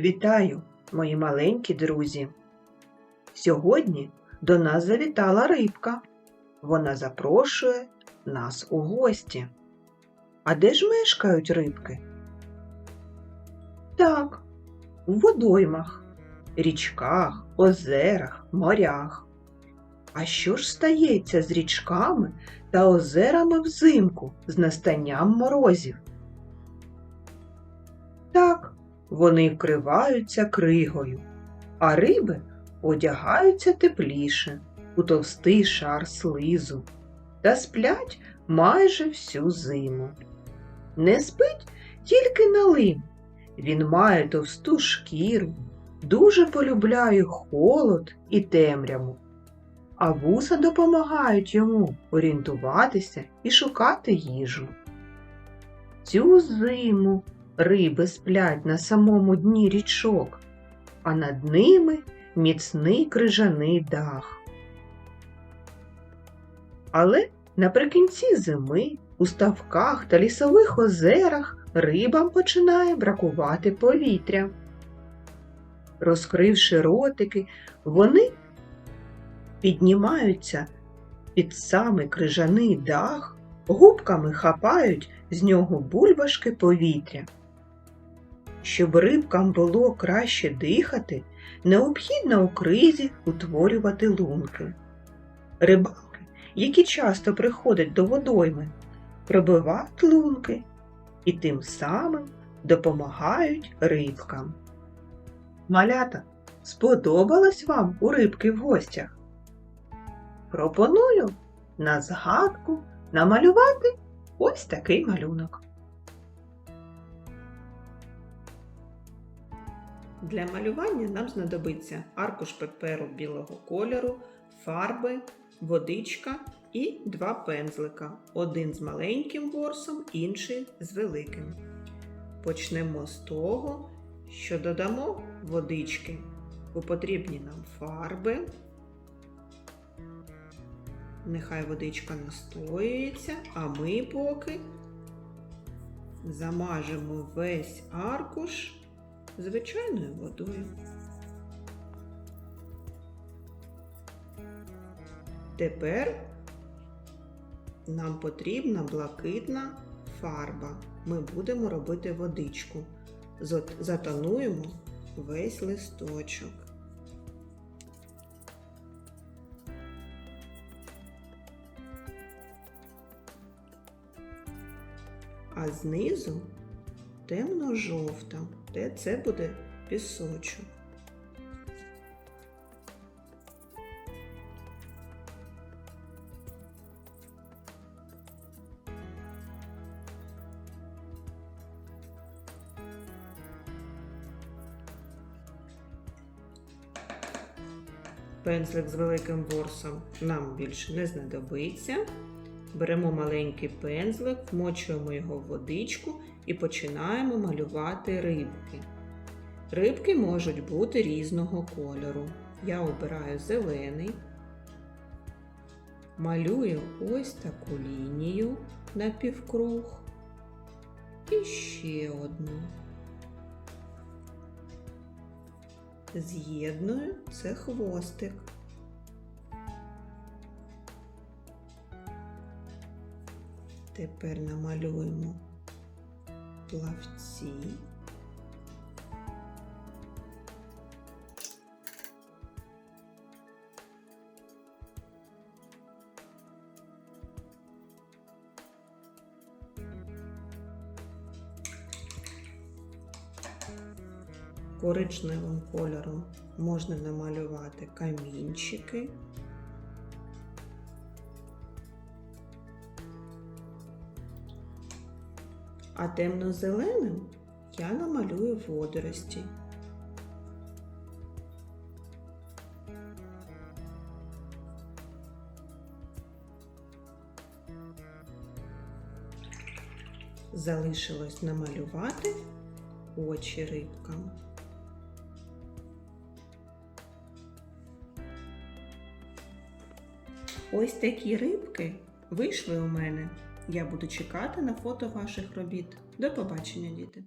Вітаю, мої маленькі друзі! Сьогодні до нас завітала рибка. Вона запрошує нас у гості. А де ж мешкають рибки? Так, у водоймах, річках, озерах, морях. А що ж стається з річками та озерами взимку з настанням морозів? Вони вкриваються кригою, а риби одягаються тепліше у товстий шар слизу та сплять майже всю зиму. Не спить тільки налим. Він має товсту шкіру, дуже полюбляє холод і темряву. А вуса допомагають йому орієнтуватися і шукати їжу. Цю зиму риби сплять на самому дні річок, а над ними міцний крижаний дах. Але наприкінці зими у ставках та лісових озерах рибам починає бракувати повітря. Розкривши ротики, вони піднімаються під самий крижаний дах, губками хапають з нього бульбашки повітря. Щоб рибкам було краще дихати, необхідно у кризі утворювати лунки. Рибалки, які часто приходять до водойми, пробивають лунки і тим самим допомагають рибкам. Малята, сподобалось вам у рибки в гостях? Пропоную на згадку намалювати ось такий малюнок. Для малювання нам знадобиться аркуш паперу білого кольору, фарби, водичка і два пензлика. Один з маленьким ворсом, інший з великим. Почнемо з того, що додамо водички у потрібні нам фарби. Нехай водичка настоюється, а ми поки замажемо весь аркуш звичайною водою. Тепер нам потрібна блакитна фарба. Ми будемо робити водичку. Затонуємо весь листочок. А знизу темно-жовта, де це буде пісочок. Пензлик з великим ворсом нам більше не знадобиться. Беремо маленький пензлик, вмочуємо його в водичку і починаємо малювати рибки. Рибки можуть бути різного кольору. Я обираю зелений, малюю ось таку лінію на півкруг і ще одну. З'єдную це хвостик. Тепер намалюємо плавці. Коричневим кольором можна намалювати камінчики. А темно-зеленим я намалюю водорості. Залишилось намалювати очі рибкам. Ось такі рибки вийшли у мене. Я буду чекати на фото ваших робіт. До побачення, діти!